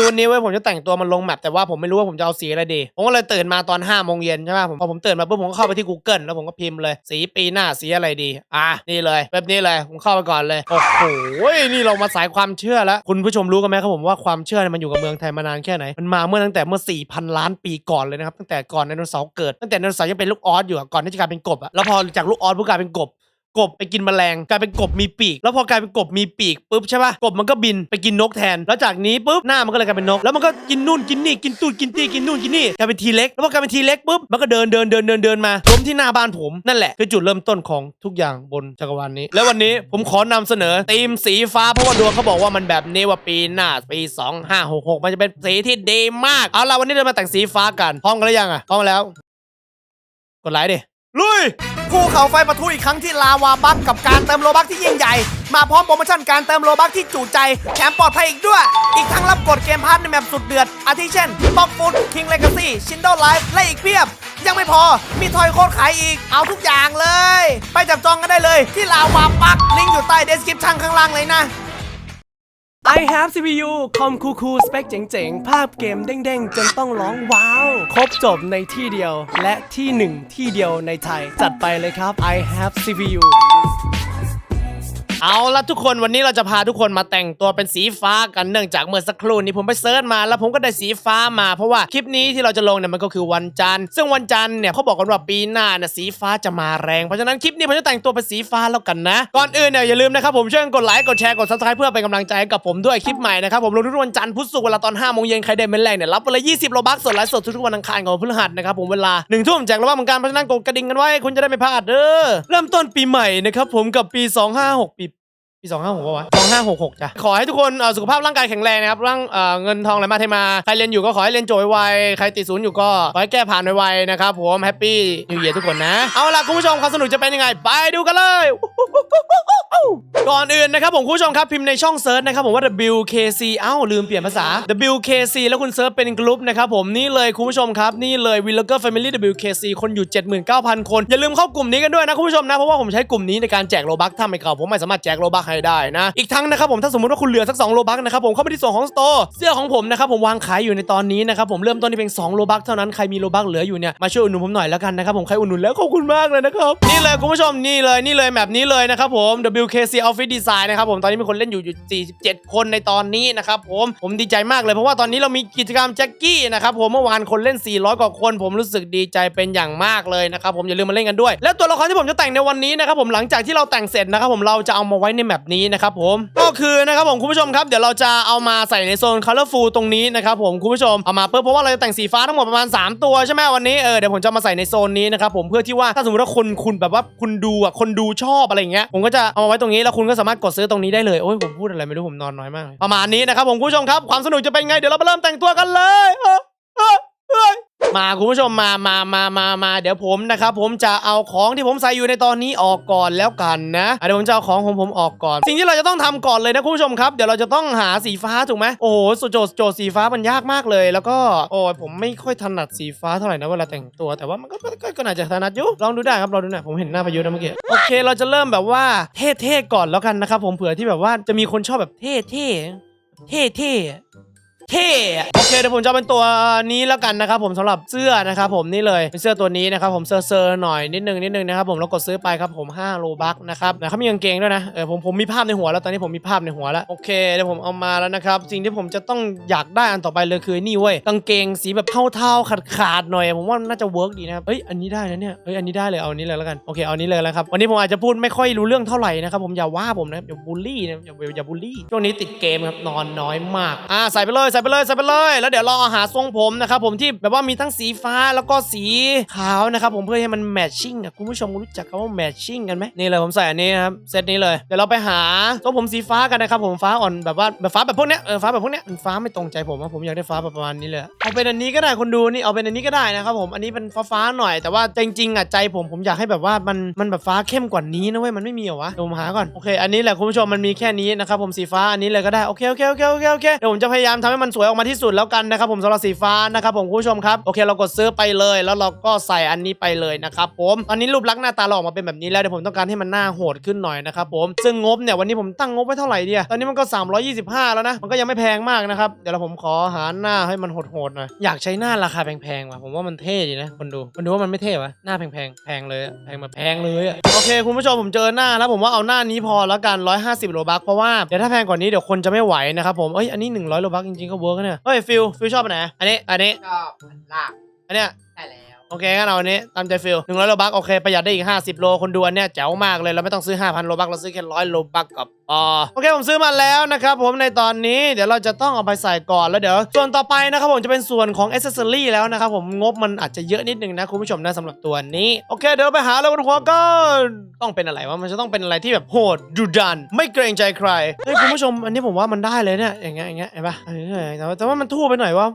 คือวันนี้เว้ยผมจะแต่งตัวมันลงแมปแต่ว่าผมไม่รู้ว่าผมจะเอาสีอะไรดี ผมก็เลยตื่นมาตอน5้าโมงเย็นใช่ไหมผมพอผมตื่นมาปุ๊บผมก็เข้าไปที่ Google แล้วผมก็พิมพ์เลยสีปีหน้าสีอะไรดี อะนี่เลยแบบนี้เลยผมเข้าไปก่อนเลยโอ้โหนี่เรามาสายความเชื่อแล้ว คุณผู้ชมรู้กันไหมครับผมว่าความเชื่อเนี่ยมันอยู่กับเมืองไทยมานานแค่ไหนมันมาเมื่อตั้งแต่เมื่อ 4,000 ล้านปีก่อนเลยนะครับตั้งแต่ก่อนไดโนเสาร์เกิดตั้งแต่ไดโนเสาร์ยังเป็นลูกออสอยู่ก่อนที่จะกลายเป็นกบอะแล้วพอจากลูกออสปุ๊บกลายเป็นกบ กบไปกินแมลงกลายเป็นกบมีปีก แล้วพอกลายเป็นกบมีปีกปุ๊บใช่ปะกบมันก็บินไปกินนกแทน แล้วจากนี้ปุ๊บหน้ามันก็เลยกลายเป็นนก แล้วมันก็กินนู่นกินนี่กินตูดกินตีกินนู่นกินนี่กลายเป็นทีเล็กแล้วพอกลายเป็นทีเล็กปุ๊บมันก็เดินเดินเดินเดินเดินมาล้มที่หน้าบ้านผมนั่นแหละคือจุดเริ่มต้นของทุกอย่างบนจักรวาลนี้ แล้ววันนี้ผมขอนำเสนอธีมสีฟ้าเพราะว่าดวงเขาบอกว่ามันแบบนี้ว่าปีหน้าปี 2566 มันจะเป็นสีที่ดีมากเอาล่ะวันนี้เรามาแต่งสีฟ้ากันพร้อมกันหรือยังอะพร้อมแล้ว กดไลค์ดิ ลุยภูเขาไฟปะทุอีกครั้งที่ลาวาบักกับการเติมโลบักที่ยิ่งใหญ่ มาพร้อมโปรโมชั่นการเติมโลบักที่จุใจแถมปลอดภัยอีกด้วย อีกทั้งรับกดเกมพาร์ทในแมปสุดเดือด อาทิเช่นบ็อกฟุตคิงเลกาซี่ชินโดไลฟ์และอีกเพียบ ยังไม่พอมีทอยโค้ดขายอีกเอาทุกอย่างเลย ไปจับจองกันได้เลยที่ลาวาบักลิงก์อยู่ใต้เดสคริปชั่นข้างล่างเลยนะ I have CPU คอมคูคูสเปคเจ๋งๆ ภาพเกมเด้งๆ จนต้องร้องว้าว ครบจบในที่เดียวและที่หนึ่งที่เดียวในไทย จัดไปเลยครับ I have CPU เอาละทุกคนวันนี้เราจะพาทุกคนมาแต่งตัวเป็นสีฟ้ากันเนื่องจากเมื่อสักครู่นี้ผมไปเซิร์ชมา แล้วผมก็ได้สีฟ้ามาเพราะว่าคลิปนี้ที่เราจะลงเนี่ยมันก็คือวันจันทร์ซึ่งวันจันทร์เนี่ยเขาบอกกันว่าปีหน้าน่ะสีฟ้าจะมาแรงเพราะฉะนั้นคลิปนี้ผมจะแต่งตัวเป็นสีฟ้าแล้วกันนะก่อนอื่นเนี่ยอย่าลืมนะครับผมช่วยกดไลค์กดแชร์กดซับสไครป์เพื่อเป็นกำลังใจให้กับผมด้วยคลิปใหม่นะครับผมลงทุกวันจันทร์พุธศุกร์เวลาตอน5โมงเย็นใครได้เมนแรงเนี่ยรับไปเลย20โลบัคส่วนไลฟ์สดทุกๆวันอังคารของวันพฤหัสนะครับผมเวลา1ทุ่มแจกโลบัคเหมือนกันเพราะฉะนั้นกดกระดิ่งกันไว้คุณจะได้ไม่พลาดเด้อเริ่มต้นปีใหม่นะครับผมกับปี 256 ปี ปีสองห้าหกวะสองห้าหกหกจ้ะ ขอให้ทุกคนสุขภาพร่างกายแข็งแรงนะครับร่างเเงินทองไหลมาเทมา ใครเรียนอยู่ก็ขอให้เรียนจบไวใครติดศูนย์อยู่ก็ขอให้แก้ผ่านไวๆนะครับผมแฮปปี้นิวเยียทุกคนนะ เอาล่ะคุณผู้ชมความสนุกจะเป็นยังไง ไปดูกันเลย ก่อนอื่นนะครับผมคุณผู้ชมครับพิมพ์ในช่องเซิร์ชนะครับผมว่า WKC เอ้าลืมเปลี่ยนภาษา WKC แล้วคุณเซิร์ชเป็นกลุ่มนะครับผมนี่เลยคุณผู้ชมครับนี่เลย w i l l o g e r Family WKC คนอยู่ 79,000 คนอย่าลืมเข้ากลุ่มนี้กันด้วยนะคุณผู้ชมนะเพราะว่าผมใช้กลุ่มนี้ในการแจกโลบัคถ้าไม่เข้าผมไม่สามารถแจกโลบัคให้ได้นะ อีกทั้งนะครับผมถ้าสมมติว่าคุณเหลือสัก2โลบัคนะครับผมเข้าไปที่ส่วนของสโตร์เสื้อของผมนะครับผมวางขายอยู่ในตอนนี้นะครับผมเริ่มต้นที่เพียง2โลบัคเท่านั้นใครมีโลบัคเหลืออยู่เนี่ยมาช่วยอุดหนุนผมหน่อยแล้วกันนะครับผมใครอุดหนุนแล้วขอบคุณมากเลยนะครับนี่เลยคุณผู้ชมนี่เลยนี่เลยแบบนี้เลยนะครับผม WKC Office Design นะครับผมตอนนี้มีคนเล่นอยู่อยู่ 47 คนในตอนนี้นะครับผมผมดีใจมากเลยเพราะว่าตอนนี้เรามีกิจกรรมแจ็คกี้นะครับผมเมื่อวานคนเล่น 400 กว่าคน ผมรู้สึกดีใจเป็นอย่างมากเลยนะครับผมอย่าลืมมาเล่นกันด้วย แล้วตัวละครที่ผมจะแต่งในวันนี้นะครับผมหลังจากที่เราแต่งเสร็จนะครับผมเราจะเอามาไว้ในแมปนี้นะครับผมก็คือนะครับผมคุณผู้ชมครับเดี๋ยวเราจะเอามาใส่ในโซน colorful ตรงนี้นะครับผมคุณผู้ชมเอามาเพื่อเพราะว่าเราจะแต่งสีฟ้าทั้งหมดประมาณ 3 ตัวใช่ไหมวันนี้เออเดี๋ยวผมจะมาใส่ในโซนนี้นะครับผมเพื่อที่ว่าถ้าสมมติว่าคนคุณแบบว่าคุณดูอะคนดูชอบอะไรอย่างเงี้ยผมก็จะเอามาไว้ตรงนี้แล้วคุณก็สามารถกดซื้อตรงนี้ได้เลยโอ้ยผมพูดอะไรไม่รู้ผมนอนน้อยมากประมาณนี้นะครับผมคุณผู้ชมครับความสนุกจะเป็นไงเดี๋ยวเราไปเริ่มแต่งตัวกันเลย มาคุณผู้ชมมามามามามาเดี๋ยวผมนะครับผมจะเอาของที่ผมใส่อยู่ในตอนนี้ออกก่อนแล้วกันนะเดี๋ยวผมจะเอาของของผมออกก่อน สิ่งที่เราจะต้องทำก่อนเลยนะคุณผู้ชมครับเดี๋ยวเราจะต้องหาสีฟ้าถูกไหมโอ้โหโจทย์โจทย์สีฟ้ามันยากมากเลย แล้วก็โอ้ยผมไม่ค่อยถนัดสีฟ้าเท่าไหร่นะเวลาแต่งตัว แต่ว่ามันก็ก็ก็ก็น่าจะถนัดอยู่ลองดูได้ครับลองดูหน่อยผมเห็นหน้าประยุทธ์นะเมื่อกี้โอเคเราจะเริ่มแบบว่าเท่ๆก่อนแล้วกันนะครับผมเผื่อที่แบบว่าจะมีคนชอบแบบเท่ๆเท่ๆ เท่โอเคเดี๋ยวผมจะเอาเป็นตัวนี้แล้วกันนะครับผมสำหรับเสื้อนะครับผมนี่เลยเป็นเสื้อตัวนี้นะครับผมเซอร์เซอร์หน่อยนิดนึงนิดนึงนะครับผมแล้วกดซื้อไปครับผม5โลบัคนะครับนะเขามีกางเกงด้วยนะเออผมผมมีภาพในหัวแล้วตอนนี้ผมมีภาพในหัวแล้วโอเคเดี๋ยวผมเอามาแล้วนะครับสิ่งที่ผมจะต้องอยากได้อันต่อไปเลยคือนี่เว้ยกางเกงสีแบบเทาๆขาดๆหน่อย ผมว่าน่าจะเวิร์กดีนะครับเอ้ยอันนี้ได้นะเนี่ยเอ้ยอันนี้ได้เลยเอาอันนี้เลยแล้วกันโอเคเอาอันนี้เลยแล้วครับวันนี้ผมอาจจะพูดไม่ค่อยรู้เรื่องเท่าไหร่นะครับผมอย่าว่าผมนะอย่าบูลลี่นะอย่าอย่าบูลลี่ช่วงนี้ติดเกมครับนอนน้อยมากอ่าใส่ไปเลยใส่ไปเลยใส่ไปเลยแล้วเดี๋ยวเราหาทรงผมนะครับผมที่แบบว่ามีทั้งสีฟ้าแล้วก็สีขาวนะครับผมเพื่อให้มันแมทชิ่งอะคุณผู้ชมรู้จักคำว่าแมทชิ่งกันไหมนี่เลยผมใส่อันนี้นะครับเซตนี้เลยเดี๋ยวเราไปหาทรงผมสีฟ้ากันนะครับผมฟ้าอ่อนแบบว่าแบบฟ้าแบบพวกเนี้ยเออฟ้าแบบพวกเนี้ยฟ้าไม่ตรงใจผมอะผมอยากได้ฟ้าแบบประมาณนี้เลยเอาเป็นอันนี้ก็ได้คนดูนี่เอาเป็นอันนี้ก็ได้นะครับผมอันนี้เป็นฟ้าฟ้าๆหน่อยแต่ว่าจริงๆอะใจผมผมอยากให้แบบว่ามันมันแบบฟ้าเข้มกว่านี้นะเว้ยมันไม่มีเหรอวะเดี๋ยวผมหาก่อนโอเคอันนี้แหละคุณผู้ชมมันมีแค่นี้นะครับผมสีฟ้าอันนี้เลยก็ได้โอเคโอเคโอเคโอเคโอเคเดี๋ยวผมจะพยายามทำให้มันมันสวยออกมาที่สุดแล้วกันนะครับผมสำหรับสีฟ้านะครับผมคุณผู้ชมครับโอเคเรากดซื้อไปเลย แล้วเราก็ใส่อันนี้ไปเลยนะครับผมตอนนี้รูปลักษณ์หน้าตาเราออกมาเป็นแบบนี้แล้วเดี๋ยวผมต้องการให้มันหน้าโหดขึ้นหน่อยนะครับผมซึ่งงบเนี่ยวันนี้ผมตั้งงบไว้เท่าไหร่เดียตอนนี้มันก็ 325 แล้วนะมันก็ยังไม่แพงมากนะครับเดี๋ยวเราผมขอหาหน้าให้มันโหดๆหน่อยอยากใช้หน้าราคาแพงๆว่ะผมว่ามันเท่ดีนะคนดูคนดูว่ามันไม่เท่วะหน้าแพงๆแพงเลยแพงมาแพงเลยอะโอเคคุณผู้ชมผมเจอหน้าแล้วผมว่าเอาหน้านี้พอแล้วกัน150โลบักเพราะว่าเดี๋ยวถ้าแพงกว่านี้เดี๋ยวคนจะไม่ไหวนะครับผมเอ้ยอันนี้100โลบักจริงก็เวิร์กนะเนี่ยเฮ้ยฟิลฟิลชอบอันไหนอันนี้อันนี้ชอบอันลากอันเนี้ยใช่แล้วโอเคงั้นเอาอันนี้ตามใจฟิล100โลบักโอเคประหยัดได้อีก50โลคนดูอันเนี้ยแจ๋วมากเลยเราไม่ต้องซื้อ5,000โลบักเราซื้อแค่100โลบักกับ โอเคผมซื้อมาแล้วนะครับผมในตอนนี้เดี๋ยวเราจะต้องเอาไปใส่ก่อนแล้วเดี๋ยวส่วนต่อไปนะครับผมจะเป็นส่วนของอ c เซสซอรี่แล้วนะครับผมงบมันอาจจะเยอะนิดนึงนะคุณผู้ชมนะสำหรับตัวนี้โอเคเดี๋ยวไปหาแล้วบนหัวก็ต้องเป็นอะไรวะมันจะต้องเป็นอะไรที่แบบโหดดุดัน ไม่เกรงใจใครเฮ้ยคุณผู้ชมอันนี้ผมว่ามันได้เลยเนี่ยอย่างเงี้ยอย่างเงี้ยเห็นปะเออแต่ว่าแต่ว่ามันทู่ไปหน่อยว่า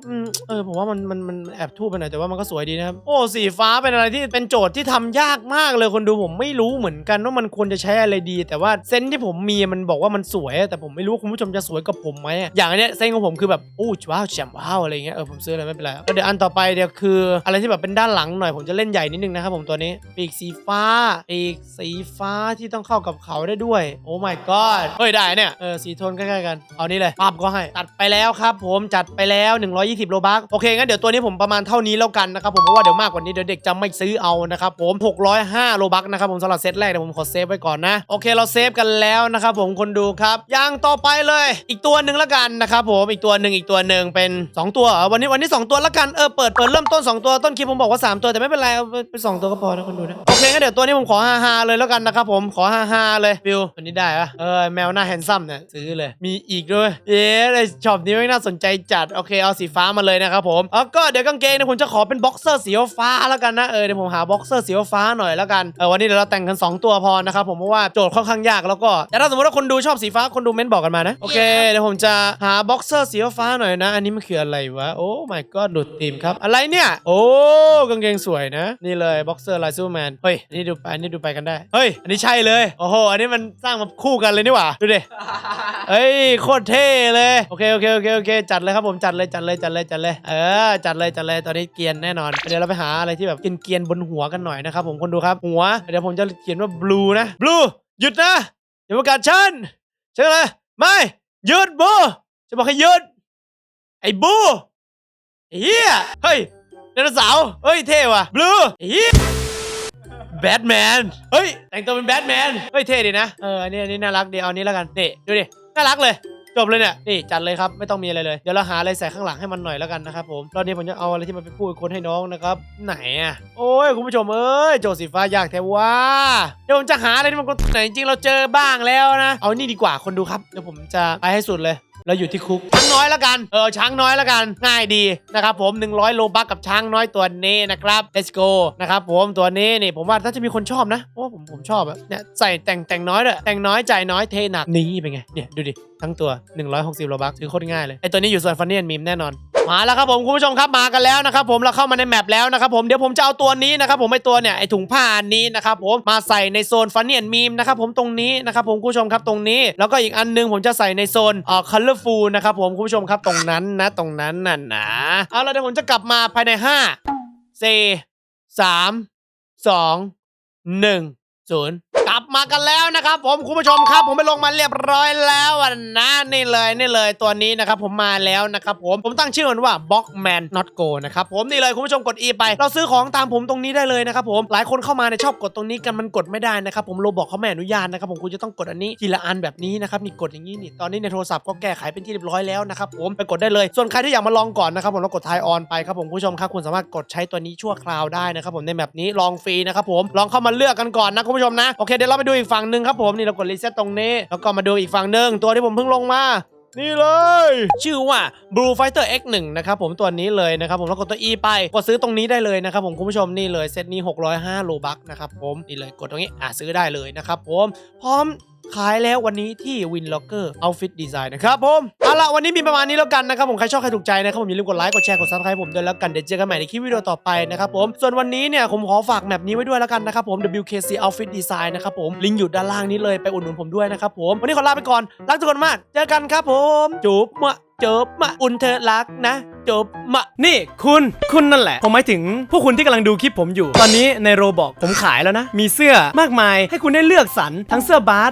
เออผมว่ามันมันมันแอบทู่ไปหน่อยแต่ว่ามันก็สวยดีนะครับโอ้สีฟ้าเป็นอะไรที่เป็นโจทย์ที่ทำยากมากเลยคนดูผมไม่รู้เหมือนกันว่ามันควรจะใช้อะไรดี แต่ว่าเซนที่ผมมีมันบอกว่ามันสวย แต่ผมไม่รู้ว่าคุณผู้ชมจะสวยกับผมไหมอย่างอันเนี้ยเซนของผมคือแบบอู้ว้าวแจ่มว้าวอะไรเงี้ยเออผมซื้อเลยไม่เป็นไรแล้วเดี๋ยวอันต่อไปเดี๋ยวคือ อะไรที่แบบเป็นด้านหลังหน่อยผมจะเล่นใหญ่นิดนึงนะครับผมตัวนี้ปีกสีฟ้าปีกสีฟ้าที่ต้องเข้ากับเขาได้ด้วย โอ้ my god เฮ้ยได้เนี่ยเออสีโทนใกล้ๆกันเอานี่เลยปั๊บก็ให้ตัดไปแล้วครับ ผมจัดไปแล้ว 120 โลบักโอเคงั้นเดี๋ยวตัวนี้ผมประมาณเท่านี้แล้วกันนะครับผมเพราะว่าเดี๋ยวมากกว่านี้เดี๋ยวเด็กจะไม่ซื้อเอานะครับผม 605 โลบักนะครับผมสำหรับเซตแรกเดี๋ยวผมขอเซฟไว้ก่อนนะโอเคเราเซฟกันแล้วนะครับผมคนดูครับอย่างต่อไปเลย อีกตัวหนึ่งล้วกันนะครับผมอีกตัวหนึ่งอีกตัวหนึ่งเป็น 2 ตัววันนี้วันนี้ 2 ตัวล้วกันเออเปิดเปิดเริ่มต้น 2 ตัวต้นคลิปผมบอกว่า 3 ตัวแต่ไม่เป็นไรเอาไปสองตัวก็พอนะคนดูนะโอเคงั้นเดี๋ยวตัวนี้ผมขอฮาฮาๆเลยแล้วกันนะครับผมขอฮาฮาๆเลยฟิวตัวนี้ได้ปะเออแมวหน้าแฮนซัมเนี่ยซื้อเลยมีอีกด้วยเย้เลยช็อปนี้ไม่น่าสนใจจัดโอเคเอาสีฟ้ามาเลยนะครับผมแล้วก็เดี๋ยวกางเกงเนี่ยผมจะขอเป็นบ็อกเซอร์สีฟ้าแล้วกันนะเออเดี๋ยวผมหาบ็อกเซอร์สีฟ้าหน่อยแล้วกันเออวันนี้เดี๋ยวเราแต่งกัน 2 ตัวพอนะครับผมเพราะว่าโจทย์ค่อนข้างยากแล้วก็แต่ถ้าสมมติว่าคนดูชอบสีฟ้าคนดูเม้นบอกกันมานะ โอเค เดี๋ยวผมจะหาบ็อกเซอร์สีฟ้าหน่อยนะ อันนี้มันคืออะไรวะ โอ้ my god หลุดธีมครับ อะไรเนี่ย โอ้กางเกงสวยนะ นี่เลยบ็อกเซอร์ลายซูแมน เฮ้ยอันนี้ดูไปอันนี้ดูไปกันได้ เฮ้ย อันนี้ใช่เลย โอ้โห อันนี้มันสร้างมาคู่กันเลยนี่หว่า ดูดิเอ้ย โคตรเท่เลย โอเค โอเค โอเค โอเค จัดเลยครับผม จัดเลย จัดเลย จัดเลย จัดเลย เออ จัดเลย จัดเลย ตอนนี้เกรียนแน่นอน เดี๋ยวเราไปหาอะไรที่แบบเกรียนๆบนหัวกันหน่อยนะครับผม คนดูครับ หัว เดี๋ยวผมจะเขียนว่า blue นะ blue หยุดนะ อย่ามากาศฉันใช่ไหมไม่หยุดบูจะบอกให้หยุดไอ้บูไอ้เฮียเฮ้ยไดโนเสาร์เฮ้ยเท่ว่ะบลูไอ้เฮียแบทแมนเฮ้ยแต่งตัวเป็นแบทแมนเฮ้ยเท่ดีนะเอออันนี้อันนี้น่ารักดีเอาอันนี้แล้วกันนี่ดูดิน่ารักเลย จบเลยเนี่ยนี่จัดเลยครับไม่ต้องมีอะไรเลยเดี๋ยวเราหาอะไรใส่ข้างหลังให้มันหน่อยแล้วกันนะครับผมรอบนี้ผมจะเอาอะไรที่มันเป็นพูดคนให้น้องนะครับไหนอะโอ้ยคุณผู้ชมเอ้ยโจสีฟ้ายากแท้ว่าเดี๋ยวผมจะหาอะไรที่มันคนไหนจริงเราเจอบ้างแล้วนะ เอานี่ดีกว่าคนดูครับเดี๋ยวผมจะไปให้สุดเลย เราอยู่ที่คุกช้างน้อยแล้วกันเออช้างน้อยแล้วกัน ง่ายดีนะครับผม 100 โลบักกับช้างน้อยตัวนี้นะครับ let's go นะครับผมตัวนี้นี่ผมว่าถ้าจะมีคนชอบนะเพราะผมผมชอบอะเนี่ยใส่แต่งแต่งน้อยเลยแต่งน้อยจ่ายน้อยเทหนักนี่เป็นไงเนี่ยดูดิทั้งตัว 160 โลบักซื้อโคตรง่ายเลยไอตัวนี้อยู่ส่วนฟันเนียนมีมแน่นอน มาแล้วครับผมคุณผู้ชมครับมากันแล้วนะครับผมเราเข้ามาในแมปแล้วนะครับผมเดี๋ยวผมจะเอาตัวนี้นะครับผมไอตัวเนี่ยไอถุงผ้าอันนี้นะครับผมมาใส่ในโซนฟันเนียนมีมนะครับผมตรงนี้นะครับผมคุณผู้ชมครับตรงนี้ แล้วก็อีกอันนึงผมจะใส่ในโซนเอ่อ colorful นะครับผมคุณผู้ชมครับตรงนั้นนะตรงนั้นน่ะนะเอาละเดี๋ยวผมจะกลับมาภายใน5 4 3 2 1 0 กลับมากันแล้วนะครับผมคุณผู้ชมครับ ผมไปลงมาเรียบร้อยแล้วนะนี่เลยนี่เลยตัวนี้นะครับผมมาแล้วนะครับผมผมตั้งชื่อมันว่า Boxman Not Go นะครับผมนี่เลยคุณผู้ชมกด E ไป เราซื้อของตามผมตรงนี้ได้เลยนะครับผมหลายคนเข้ามาเนี่ยชอบกดตรงนี้กันมันกดไม่ได้นะครับผมโลบอกเขาไม่อนุญาตนะครับผมคุณจะต้องกดอันนี้ทีละอันแบบนี้นะครับนี่กดอย่างนี้นี่ตอนนี้ในโทรศัพท์ก็แก้ไขเป็นที่เรียบร้อยแล้วนะครับผมไปกดได้เลย ส่วนใครที่อยากมาลองก่อนนะครับผมเรากดทายออนไปครับผมคุณผู้ชมครับคุณสามารถกดใช้ตัวนี้ชั่วคราวได้นะครับผมในแมปนี้ลองฟรีนะครับผมลองเข้ามาเลือกกันก่อนนะคุณผู้ชมนะโอเคเดี๋ยวเราไปดูอีกฝั่งหนึ่งครับผมนี่เรากดรีเซ็ตตรงนี้ แล้วก็มาดูอีกฝั่งหนึ่งตัวที่ผมเพิ่งลงมานี่เลย ชื่อว่า Blue Fighter X1 นะครับผมตัวนี้เลยนะครับผมแล้วกดตัว E ไปกดซื้อตรงนี้ได้เลยนะครับผมคุณผู้ชมนี่เลยเซตนี้ 605โลบักนะครับผมนี่เลยกดตรงนี้อะซื้อได้เลยนะครับผมพร้อม ขายแล้ววันนี้ที่ Win Locker Outfit Design นะครับผมเอาละวันนี้มีประมาณนี้แล้วกันนะครับผมใครชอบใครถูกใจนะครับผมอย่าลืมกดไลค์กดแชร์กดซับสไครต์ผมด้วยแล้วกันเดี๋ยวเจอกันใหม่ในคลิปวิดีโอต่อไปนะครับผมส่วนวันนี้เนี่ยผมขอฝากแมปนี้ไว้ด้วยแล้วกันนะครับผม WKC Outfit Design นะครับผมลิงก์อยู่ด้านล่างนี้เลยไปอุดหนุนผมด้วยนะครับผมวันนี้ขอลาไปก่อนรักทุกคนมากเจอกันครับผมจูบมะจบมะอุ่นเธอรักนะจบมะนี่คุณคุณนั่นแหละ ผมหมายถึงพวกคุณที่กำลังดูคลิปผมอยู่ ตอนนี้ในโรบอกผมขายแล้วนะ มีเสื้อมากมายให้คุณได้เลือกสรรทั้งเสื้อบาส